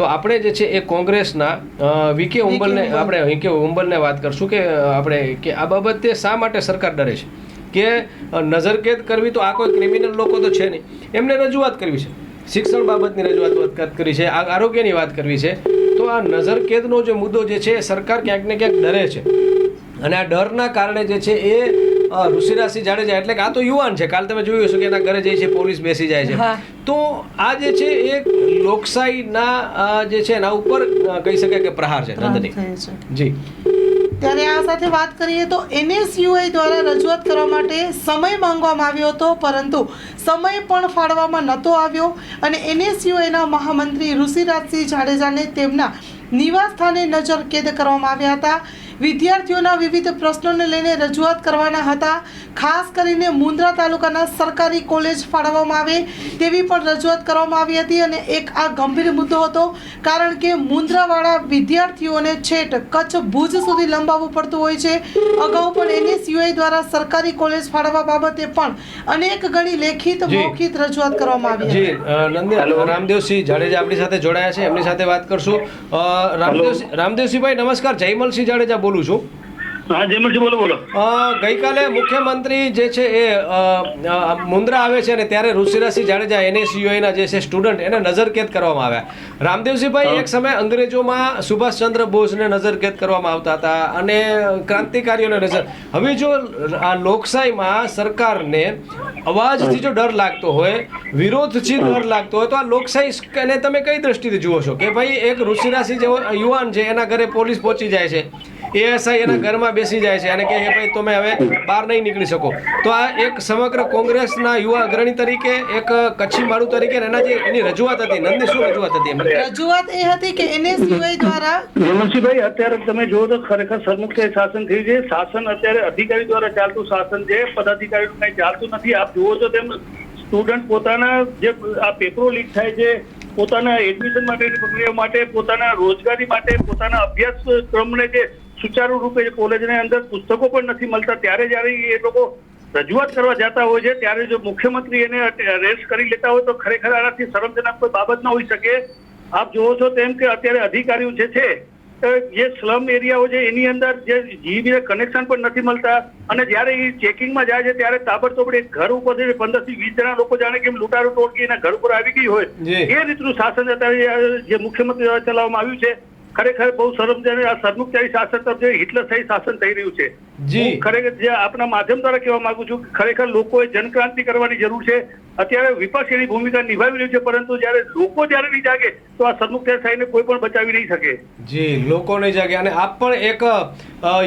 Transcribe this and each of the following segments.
તો આપણે જે છે એ કોંગ્રેસના વીકે ઉંબલને આપણે વીકે ઉંબલને વાત કરશું કે આપણે કે આ બાબતે શા માટે સરકાર ડરે છે? કે નજરકેદ કરવી તો આ કોઈ ક્રિમિનલ લોકો તો છે નહીં. એમને રજૂઆત કરવી છે. શિક્ષણ બાબતની રજૂઆત વાત કરી છે આ આરોગ્યની વાત કરવી છે. તો આ નજરકેદનો જે મુદ્દો જે છે એ સરકાર ક્યાંક ને ક્યાંક ડરે છે. અને આ ડરના કારણે જે છે એ ઋષિરાજસિંહ જાડેજા એટલે કે આ તો યુવાન છે. કાલ તમે જોયું હશે કે એના ઘરે જઈ છે પોલીસ બેસી જાય છે. તો આ જે છે એ લોકશાહીના જે છે એના ઉપર કહી શકાય કે પ્રહાર છે નંદની જી. ત્યારે આ સાથે વાત કરીએ તો એનએસયુઆઈ દ્વારા રજૂઆત કરવા માટે સમય માંગવામાં આવ્યો હતો પરંતુ સમય પણ ફાળવામાં નહોતો આવ્યો અને એનએસયુઆઈના મહામંત્રી ઋષિરાજસિંહ જાડેજાને તેમના નિવાસ સ્થાને નજર કેદ કરવામાં આવ્યા હતા. વિદ્યાર્થીઓના વિવિધ પ્રશ્નોને લઈને રજૂઆત કરવાના હતા. ખાસ કરીને મુન્દ્રા તાલુકાના સરકારી કોલેજ ફાળવવામાં આવે તેવી પણ રજૂઆત કરવામાં આવી હતી અને એક આ ગંભીર મુદ્દો હતો કારણ કે મુન્દ્રાવાળા વિદ્યાર્થીઓને છેટ કચ્છ ભુજ સુધી લંબાવવું પડતું હોય છે. અગાઉ પણ એનએસયુઆઈ દ્વારા સરકારી કોલેજ ફાળવવા બાબતે પણ અનેક ગણી લેખિત. મૌખિત રજૂઆત કરવામાં આવી જી હતી રામદેવસિંહ જાડેજા આપણી સાથે જોડાયા છે. એમની સાથે વાત કરશું. અ, રામદેવસિંહ રામદેવસિંહભાઈ નમસ્કાર. જયમલસિંહ જાડેજા બોલું છું? હા જયમલજી બોલો બોલો. ગઈકાલે મુખ્યમંત્રી જે છે એ મુન્દ્રા આવે છે અને ત્યારે ઋષિરાસિંહ જાડેજા એનએસયુઆઈના જે છે સ્ટુડન્ટ એને નજરકેદ કરવામાં આવ્યા. રામદેવસિંહભાઈ એક સમય અંગ્રેજોમાં સુભાષચંદ્ર બોઝને નજરકેદ કરવામાં આવતા હતા અને ક્રાંતિકારીઓને નજર હવે જો આ લોકશાહીમાં સરકારને અવાજથી જો ડર લાગતો હોય વિરોધથી ડર લાગતો હોય તો આ લોકશાહી તમે કઈ દ્રષ્ટિથી જુઓ છો? કે ભાઈ એક ઋષિરાશિ જેવો યુવાન છે એના ઘરે પોલીસ પહોંચી જાય છે. એએસઆઈ એના ઘરમાં બેસી જાય છે અને કહે કે ભાઈ તમે હવે બહાર નહીં નીકળી શકો. તો આ એક સમગ્ર કોંગ્રેસના યુવા અગ્રણી તરીકે એક કચ્છી માળુ તરીકે એના જે એની રજૂઆત હતી નંદી શું રજૂઆત હતી એમની રજૂઆત એ હતી કે એનએસયુઆઈ દ્વારા જયમલસિંહભાઈ અત્યારે તમે જુઓ તો ખરેખર સરમુખત્યારી શાસન થયું છે. શાસન અત્યારે અધિકારી દ્વારા ચાલતું શાસન છે. પદાધિકારી કઈ ચાલતું નથી. આપ જુઓ છો તેમ સ્ટુડન્ટ પોતાના જે આ પેપરો લીક થાય છે પોતાના એડમિશન માટેની પ્રક્રિયા માટે પોતાના રોજગારી માટે પોતાના અભ્યાસક્રમને જે સુચારુ રૂપે કોલેજની અંદર પુસ્તકો પણ નથી મળતા ત્યારે જ્યારે એ લોકો રજૂઆત કરવા જતા હોય છે ત્યારે જો મુખ્યમંત્રી એને અરેસ્ટ કરી લેતા હોય તો ખરેખર આનાથી શરમજનક કોઈ બાબત ના હોઈ શકે. આપ જોવો છો તેમ કે અત્યારે અધિકારીઓ જે છે જે સ્લમ એરિયાઓ છે એની અંદર જે જીબી કનેક્શન પણ નથી મળતા. અને જ્યારે એ ચેકિંગમાં જાય છે ત્યારે તાબડતોબ એક ઘર ઉપર પંદરથી વીસ જણા લોકો જાણે કેમ લૂંટારો ટોળકી એના ઘર ઉપર આવી ગઈ હોય. એ રીતનું શાસન અત્યારે જે મુખ્યમંત્રી દ્વારા ચલાવવામાં આવ્યું છે. ખરેખર બહુ શરમજનક આ સરમુખત્યારી શાસન તરફ જે હિટલર શાસન થઈ રહ્યું છે જી. ખરેખર જે આપના માધ્યમ દ્વારા કહેવા માંગુ છું કે ખરેખર લોકોએ જનક્રાંતિ કરવાની જરૂર છે અત્યારે વિપક્ષ એની ભૂમિકા નિભાવી રહ્યું છે પરંતુ જ્યારે લોકો જ્યારે નહીં જાગે તો આ સરમુખત્યારી થઈને કોઈ પણ બચાવી નહીં શકે. જી લોકો નહીં જાગે. અને આપ પણ એક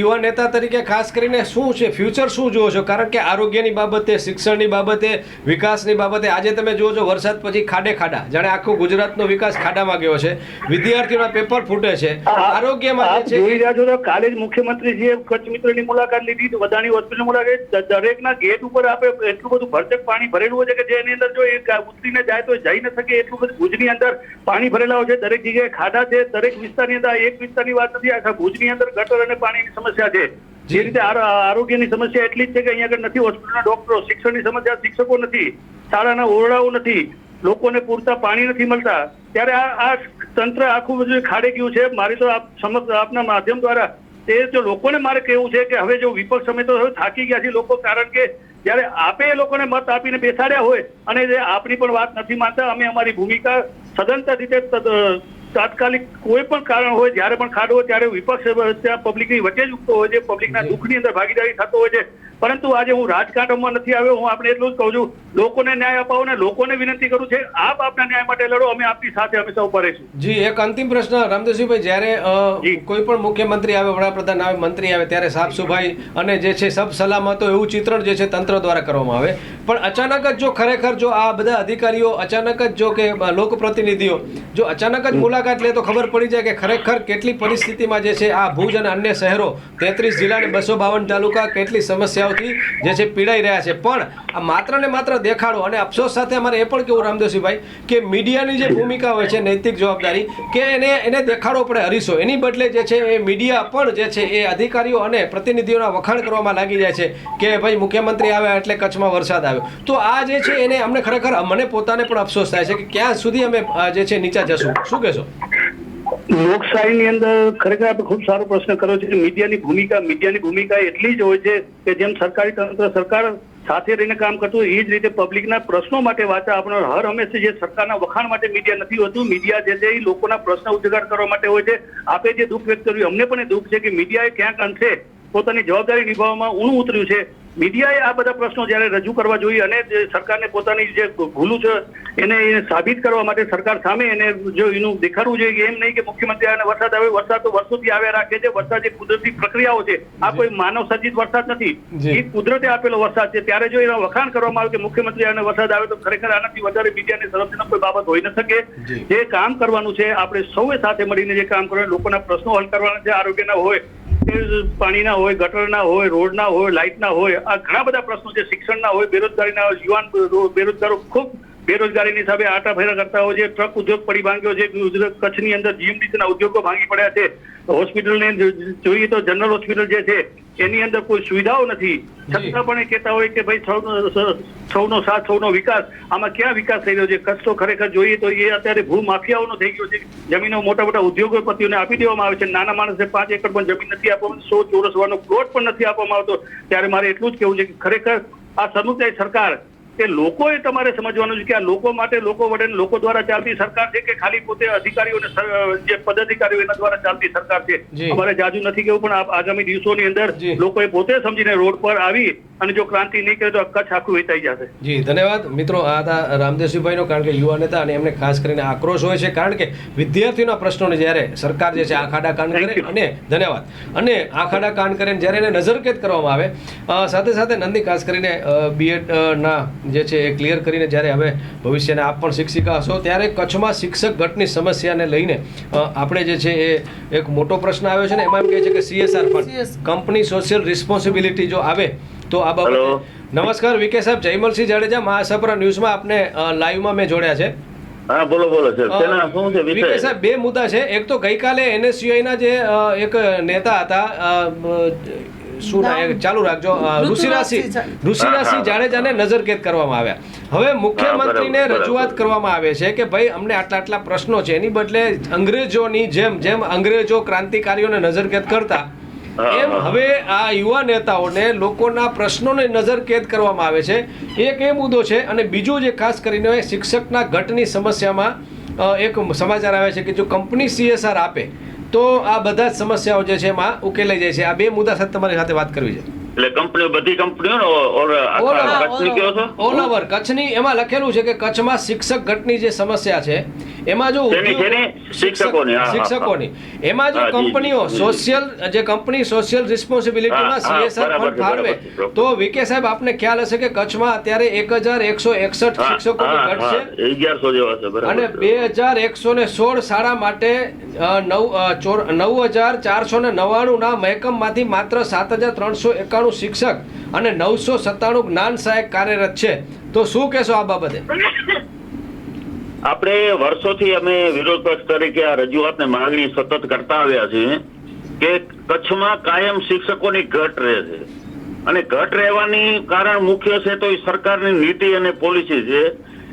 યુવા નેતા તરીકે ખાસ કરીને શું છે? ફ્યુચર શું જુઓ છો? કારણ કે આરોગ્યની બાબતે શિક્ષણની બાબતે વિકાસની બાબતે આજે તમે જુઓ છો વરસાદ પછી ખાડે ખાડા. જાણે આખો ગુજરાતનો વિકાસ ખાડામાં ગયો છે. વિદ્યાર્થીઓના પેપર ફૂટે છે. આરોગ્યમાં જોઈ છે રહ્યા છો તો કાલે જ મુખ્યમંત્રીજીએ કચ્છ મિત્રની મુલાકાત લીધી. તો વદાણી હોસ્પિટલ મુલાકાત દરેકના ગેટ ઉપર આપણે એટલું બધું ભરચક પાણી ભરેલું હોય છે કે જેની અંદર જો એ ઉતરીને જાય તો જઈ ન શકે એટલું બધું ભુજની અંદર પાણી ભરેલા હોય છે. દરેક જગ્યાએ ખાડા છે. દરેક વિસ્તારની અંદર એક વિસ્તારની વાત નથી. આખા ભુજની અંદર ગટર અને પાણીની સમસ્યા છે. જે. રીતે આરોગ્યની સમસ્યા એટલી જ છે કે અહીંયા આગળ નથી હોસ્પિટલના ડોક્ટરો શિક્ષણની સમસ્યા શિક્ષકો નથી શાળાના ઓરડાઓ નથી લોકોને પૂરતા પાણી નથી મળતા. ત્યારે આ આ તંત્ર આખું બધું ખાડે ગયું છે. મારી તો આપ સમગ્ર આપના માધ્યમ દ્વારા તે જો લોકોને મારે કહેવું છે કે હવે જો વિપક્ષ અમે તો થાકી ગયા છે લોકો કારણ કે જ્યારે આપે એ લોકોને મત આપીને બેસાડ્યા હોય અને જે આપણી પણ વાત નથી માનતા અમે અમારી ભૂમિકા સદંતર રીતે તાત્કાલિક કોઈ પણ કારણ હોય જ્યારે પણ ખાડો હોય ત્યારે વિપક્ષ ત્યાં પબ્લિકની વચ્ચે જ ઉગતો હોય છે. પબ્લિકના દુઃખની અંદર ભાગીદારી થતો હોય છે. પરંતુ આજે હું રાજકારણમાં નથી આવ્યો હું આપણે એટલું જ કહું છું લોકોને ન્યાય અપાવો ને લોકોને વિનંતી કરું છે આપ આપના ન્યાય માટે લડો અમે આપની સાથે અમે સૌ પડે છે જી એક અંતિમ પ્રશ્ન રામદેવસિંહભાઈ જ્યારે કોઈ પણ મુખ્યમંત્રી આવે વડાપ્રધાન આવે મંત્રી આવે ત્યારે સાફ સફાઈ અને જે છે સબ સલામતો એવું ચિત્રણ જે છે તંત્ર દ્વારા કરવામાં આવે. પણ અચાનક જ જો ખરેખર જો આ બધા અધિકારીઓ અચાનક જ જો કે લોકપ્રતિનિધિઓ જો અચાનક જ મુલાકાત લે તો ખબર પડી જાય કે ખરેખર કેટલી પરિસ્થિતિમાં જે છે આ ભુજ અને અન્ય શહેરો તેત્રીસ જિલ્લા અને બસો બાવન તાલુકા કેટલી સમસ્યાઓથી જે છે પીડાઈ રહ્યા છે. પણ આ માત્ર ને માત્ર દેખાડો અને અફસોસ સાથે અમારે એ પણ કેવું રામદેવસિંહભાઈ, કે મીડિયાની જે ભૂમિકા હોય છે, નૈતિક જવાબદારી, કે એને એને દેખાડો પડે હરીશો. એની બદલે જે છે એ મીડિયા પણ જે છે એ અધિકારીઓ અને પ્રતિનિધિઓના વખાણ કરવામાં લાગી જાય છે, કે ભાઈ મુખ્યમંત્રી આવ્યા એટલે કચ્છમાં વરસાદ આવ્યો. તો આ જે છે એને અમને ખરેખર મને પોતાને પણ અફસોસ થાય છે કે ક્યાં સુધી અમે જે છે નીચા જશું. શું કહેશો? લોકશાહીની અંદર ખરેખર આપણે ખૂબ સારો પ્રશ્ન કર્યો છે કે મીડિયાની ભૂમિકા મીડિયાની ભૂમિકા એટલી જ હોય છે કે જેમ સરકારી તંત્ર, સરકાર સાથે રહીને કામ કરતું એ જ રીતે પબ્લિકના પ્રશ્નો માટે વાંચા આપણે હર હંમેશા જે સરકારના વખાણ માટે મીડિયા નથી હોતું, મીડિયા જે છે એ લોકોના પ્રશ્ન ઉજાગર કરવા માટે હોય છે. આપે જે દુઃખ વ્યક્ત કર્યું, અમને પણ એ દુઃખ છે કે મીડિયાએ ક્યાંક અંશે પોતાની જવાબદારી નિભાવવામાં ઊણું ઉતર્યું છે. મીડિયાએ આ બધા પ્રશ્નો જ્યારે રજૂ કરવા જોઈએ અને સરકારને પોતાની જે ભૂલું છે એને સાબિત કરવા માટે સરકાર સામે એને જો એનું દેખાડવું જોઈએ એમ નહીં કે મુખ્યમંત્રી અને વરસાદ આવે વરસાદ તો વર્ષોથી આવ્યા રાખે છે વરસાદ એ કુદરતી પ્રક્રિયાઓ છે આ કોઈ માનવ સર્જિત વરસાદ નથી. એ કુદરતે આપેલો વરસાદ છે ત્યારે જો એના વખાણ કરવામાં આવે કે મુખ્યમંત્રી અને વરસાદ આવે તો ખરેખર આનાથી વધારે મીડિયાની સરહદનો કોઈ બાબત હોઈ ન શકે. જે. કામ કરવાનું છે આપણે સૌએ સાથે મળીને જે કામ કરવાનું લોકોના પ્રશ્નો હલ કરવાના છે આરોગ્યના હોય પાણીના હોય, ગટરના હોય, રોડના હોય, લાઇટના હોય, આ ઘણા બધા પ્રશ્નો છે. શિક્ષણના હોય, બેરોજગારીના હોય, યુવાન બેરોજગારો ખૂબ બેરોજગારીની સામે આટા ફેરા કરતા હોય છે. ટ્રક ઉદ્યોગ પડી ભાંગ્યો છે. કચ્છની અંદર જીએમડીસીના ઉદ્યોગો ભાંગી પડ્યા છે. હોસ્પિટલને જોઈએ તો જનરલ હોસ્પિટલ જે છે એની અંદર કોઈ સુવિધાઓ નથી. છતાં પણ એ કહેતા હોય કે ભાઈ સૌનો સાથ સૌનો વિકાસ આમાં ક્યાં વિકાસ થઈ રહ્યો છે? કચ્છ તો ખરેખર જોઈએ તો એ અત્યારે ભૂ માફિયાઓનો થઈ ગયો છે. જમીનો મોટા મોટા ઉદ્યોગપતિઓને આપી દેવામાં આવે છે. નાના માણસને પાંચ એકર પણ જમીન નથી આપવામાં સો ચોરસ પ્લોટ પણ નથી આપવામાં આવતો. ત્યારે મારે એટલું જ કહેવું છે કે ખરેખર આ સમુદાય સરકાર એ લોકોએ તમારે સમજવાનું છે કે આ લોકો માટે લોકો વડે લોકો દ્વારા ચાલતી સરકાર છે કે ખાલી પોતે અધિકારીઓને જે પદાધિકારીઓ એના દ્વારા ચાલતી સરકાર છે? અમારે જાજુ નથી કેવું પણ આગામી દિવસોની અંદર લોકોએ પોતે સમજીને રોડ પર આવી અને જો ક્રાંતિ નહીં કરે તો કચ્છ આખું વેચાઈ જશે. જી ધન્યવાદ. મિત્રો આ હતા રામદેવસિંહભાઈનો કારણ કે યુવા નેતા અને એમને ખાસ કરીને આક્રોશ હોય છે કારણ કે વિદ્યાર્થીઓના પ્રશ્નોને જ્યારે સરકાર જે છે આખાડા કાન કરે અને ધન્યવાદ. અને આખાડા કાન કરે ને જ્યારે એને નજરકેદ કરવામાં આવે સાથે સાથે નંદી ખાસ કરીને બીએડ ના જે છે એ ક્લિયર કરીને જ્યારે હવે ભવિષ્યને આપ પણ શિક્ષિકા હશો ત્યારે કચ્છમાં શિક્ષક ઘટની સમસ્યાને લઈને આપણે જે છે એ એક મોટો પ્રશ્ન આવ્યો છે ને એમાં એમ કહે છે કે CSR fund company social responsibility જો આવે તો આ બાબતે. નમસ્કાર વિકે સાહેબ જયમલસિંહ જાડેજા મહાસપરા ન્યૂઝમાં આપને લાઈવમાં મેં જોડ્યા છે. હા બોલો બોલો તેના શું છે વિષય? સાહેબ બે મુદ્દા છે. એક તો ગઈકાલે NSUI ના જે એક નેતા હતા શું ના ચાલુ રાખજો. હા, હા. જાડેજાને નજરકેદ કરવામાં આવ્યા. હવે મુખ્યમંત્રીને રજૂઆત કરવામાં આવે છે કે ભાઈ અમને આટલા આટલા પ્રશ્નો છે. એની બદલે અંગ્રેજોની જેમ જેમ અંગ્રેજો ક્રાંતિકારીઓને નજરકેદ કરતા એમ હવે આ યુવા નેતાઓને લોકોના પ્રશ્નોને નજરકેદ કરવામાં આવે છે. એક એ મુદ્દો છે અને બીજું જે ખાસ કરીને શિક્ષકના ઘટની સમસ્યામાં એક સમાચાર આવે છે કે જો કંપની સીએસઆર આપે તો આ બધા સમસ્યાઓ જે છે એમાં ઉકેલાઈ જાય છે. આ બે મુદ્દા સાથે તમારી સાથે વાત કરવી છે. એટલે કંપનીઓ બધી કંપનીઓ ઓલ ઓવર કચ્છની એમાં લખેલું છે કે કચ્છમાં શિક્ષક ઘટની જે સમસ્યા છે એમાં જો? શિક્ષકોની. શિક્ષકોની. એમાં જો કંપનીઓ સોશિયલ જે કંપની સોશિયલ રિસ્પોન્સિબિલિટીમાં સીએસઆર ફંડ ફાળવે. તો વીકે સાહેબ આપને ખ્યાલ હશે કે કચ્છમાં અત્યારે એક હજાર એકસો એકસઠ શિક્ષકો ઘટ છે અગિયારસો જેવા છે બરાબર અને બે હજાર એકસો ને સોળ શાળા માટે નવ ચોર- નવ હજાર ચારસો ને નવ્વાણુંના મહેકમમાંથી માત્ર સાત હજાર ત્રણસો એકાણું શિક્ષક અને નવસો સત્તાણું જ્ઞાન સહાયક કાર્યરત છે. તો શું કહેશો આ બાબતે? આપણે વર્ષોથી અમે વિરોધ પક્ષ તરીકે આ રજૂઆતને માંગણી સતત કરતા આવ્યા છીએ કે કચ્છમાં કાયમ શિક્ષકોની ઘટ રહે છે. અને ઘટ રહેવાની કારણ મુખ્ય છે તો એ સરકારની નીતિ અને પોલિસી છે.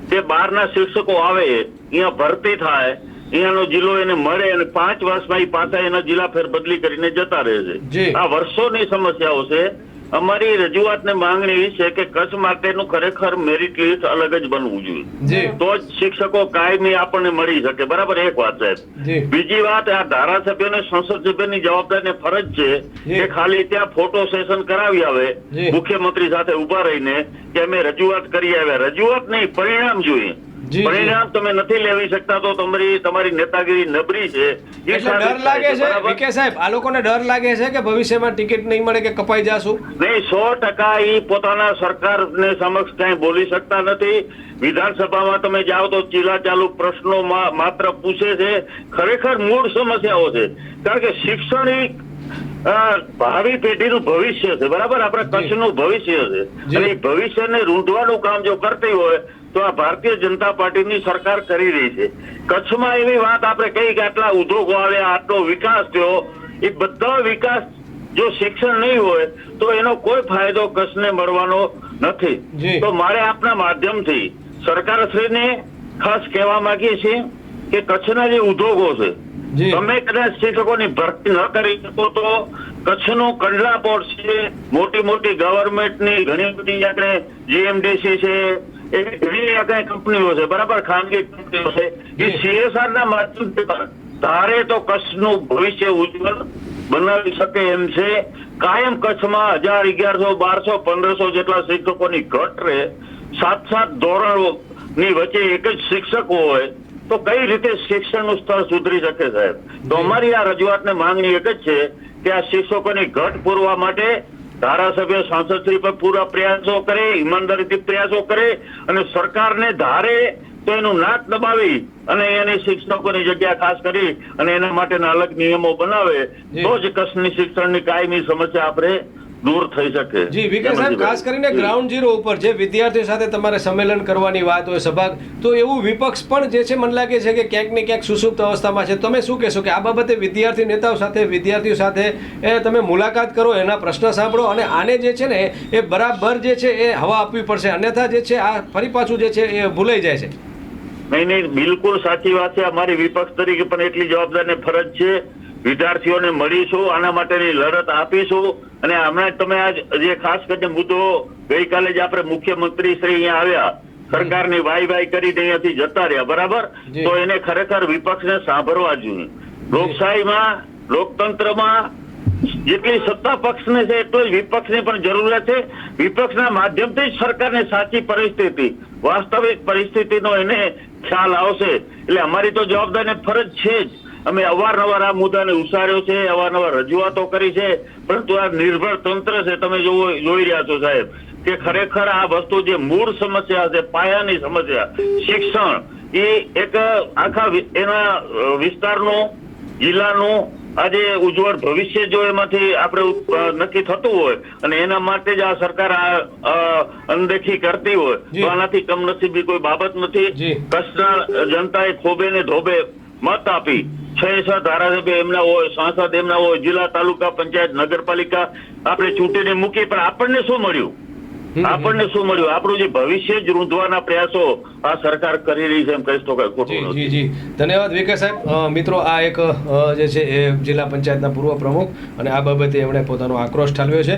કે બહારના શિક્ષકો આવે, અહીંયા ભરતી થાય અહીંયાનો જિલ્લો એને મળે અને પાંચ વર્ષમાં એ પાછા એના જિલ્લા ફેર બદલી કરીને જતા રહે છે. આ વર્ષોની સમસ્યાઓ છે. અમારી રજૂઆતને માંગણી એવી છે કે કચ્છ માટેનું ખરેખર મેરિટ લિસ્ટ અલગ જ બનવું જોઈએ. તો જ શિક્ષકો કાયમી આપણને મળી શકે. બરાબર એક વાત સાહેબ. બીજી વાત આ ધારાસભ્યોને સંસદ સભ્યની જવાબદારી ને ફરજ છે કે ખાલી ત્યાં ફોટો સેશન કરાવી આવે. મુખ્યમંત્રી સાથે ઊભા રહીને કે અમે રજૂઆત કરી આવ્યા. રજૂઆત નહીં પરિણામ જોઈએ. પરિણામ તમે નથી લેવી શકતા તો તમારી તમારી નેતાગીરી નબળી છે. એટલે ડર લાગે છે? વિકે સાહેબ આ લોકોને ડર લાગે છે કે ભવિષ્યમાં ટિકિટ નહીં મળે કે કપાઈ જાશું? નહીં સો ટકા એ પોતાના સરકારને સમક્ષ કઈ બોલી શકતા નથી. વિધાનસભામાં તમે જાઓ તો ચીલા ચાલુ પ્રશ્નો માત્ર પૂછે છે. ખરેખર મૂળ સમસ્યાઓ છે. કારણ કે શિક્ષણ અ, ભાવિ પેઢીનું ભવિષ્ય છે બરાબર? આપણા. કચ્છનું ભવિષ્ય છે. અને એ ભવિષ્યને રૂંધવાનું કામ જો કરતી હોય તો આ ભારતીય જનતા પાર્ટીની સરકાર કરી રહી છે. કચ્છમાં એવી વાત આપણે કહી કે આટલા ઉદ્યોગો આવ્યા આટલો વિકાસ થયો એ બધા વિકાસ જો શિક્ષણ નહીં હોય તો એનો કોઈ ફાયદો કચ્છને મળવાનો નથી. તો મારે આપના માધ્યમથી સરકારશ્રીને ખાસ કહેવા માંગીએ છીએ કે કચ્છના જે ઉદ્યોગો છે તમે કદાચ શિક્ષકોની ભરતી ન કરી શકો તો કચ્છનું કંડલા પોર્ટ છે મોટી મોટી ગવર્મેન્ટની ઘણી બધી આપણે જીએમડીસી છે એવી આપણે કંપનીઓ છે, બરાબર, ખાનગી કંપનીઓ છે. એ. સીએસઆર ના માધ્યમથી ભવિષ્ય ઉજ્જવળ બનાવી શકે એમ છે. કાયમ કચ્છમાં હજાર અગિયારસો, બારસો, પંદરસો જેટલા શિક્ષકોની ઘટ રહે. સાત સાત ધોરણોની વચ્ચે એક જ શિક્ષક હોય, તો કઈ રીતે શિક્ષણનું સ્તર સુધરી શકે સાહેબ? તો અમારી આ રજૂઆતને માંગણી એક જ છે કે આ શિક્ષકોની ઘટ પૂરવા માટે ધારાસભ્ય સાંસદશ્રી પર પૂરા પ્રયાસો કરે ઈમાનદારીથી પ્રયાસો કરે અને સરકારને ધારે તો એનું નાક દબાવી અને એની શિક્ષકોની જગ્યા ખાસ કરી અને એના માટેના અલગ નિયમો બનાવે તો જ કચ્છની શિક્ષણની કાયમી સમસ્યા આપણે દૂર થઈ શકે. જી વિકે સાહેબ ખાસ કરીને ગ્રાઉન્ડ ઝીરો ઉપર જે વિદ્યાર્થીઓ સાથે તમારે સંમેલન કરવાની વાત હોય સભા તો એવું વિપક્ષ પણ જે છે મને લાગે છે કે ક્યાંક ને ક્યાંક સુસુપ્ત અવસ્થામાં છે. તમે શું કહેશો કે આ બાબતે વિદ્યાર્થી નેતાઓ સાથે વિદ્યાર્થીઓ સાથે એ તમે મુલાકાત કરો એના પ્રશ્ન સાંભળો અને આને જે છે ને એ બરાબર જે છે એ હવા આપવી પડશે. અન્યથા જે છે આ ફરી પાછું જે છે એ ભૂલાઈ જાય છે. નહીં નહીં બિલકુલ સાચી વાત છે. અમારી વિપક્ષ તરીકે પણ એટલી જવાબદાર ફરજ છે. વિદ્યાર્થીઓને મળીશું આના માટેની લડત આપીશું. અને હમણાં તમે આજ જે ખાસ કરીને મુદ્દો ગઈકાલે જ આપણે મુખ્યમંત્રી શ્રી અહીંયા આવ્યા સરકારની વાય વાય કરીને અહીંયાથી જતા રહ્યા બરાબર? તો એને ખરેખર વિપક્ષને સાંભળવા જોઈએ. લોકશાહીમાં લોકતંત્રમાં જેટલી સત્તા પક્ષને છે એટલો જ વિપક્ષની પણ જરૂરિયાત છે. વિપક્ષના માધ્યમથી જ સરકારની સાચી પરિસ્થિતિ વાસ્તવિક પરિસ્થિતિનો એને ખ્યાલ આવશે. એટલે અમારી તો જવાબદારી ફરજ છે જ. અમે અવારનવાર આ મુદ્દાને ઉસાર્યો છે અવારનવાર રજૂઆતો કરી છે પરંતુ આ નિર્ભર તંત્ર છે તમે જોવો જોઈ રહ્યા છો સાહેબ કે ખરેખર આ વસ્તુ જે મૂળ સમસ્યા છે પાયાની સમસ્યા શિક્ષણ એ એક આખા એના વિસ્તારનું જિલ્લાનું આજે ઉજ્જવળ ભવિષ્ય જો એમાંથી આપણે નક્કી થતું હોય અને એના માટે જ આ સરકાર આ અનદેખી કરતી હોય. તો આનાથી કમનસીબી કોઈ બાબત નથી. કચ્છના જનતાએ ખોબે ને ધોબે મત આપી છ છ ધારાસભ્ય એમના હોય સાંસદ એમના હોય જિલ્લા તાલુકા પંચાયત નગરપાલિકા આપણે ચૂંટીને મૂકી પણ આપણને શું મળ્યું? આપણને શું મળ્યું? આપણું જે ભવિષ્ય જ રૂંધવાના પ્રયાસો આ સરકાર કરી રહી છે એમ કહીશ તો કઈ ખોટું જી જી ધન્યવાદ વિકે સાહેબ. મિત્રો આ એક જે છે એ જિલ્લા પંચાયતના પૂર્વ પ્રમુખ અને આ બાબતે એમણે પોતાનો આક્રોશ ઠાલવ્યો છે.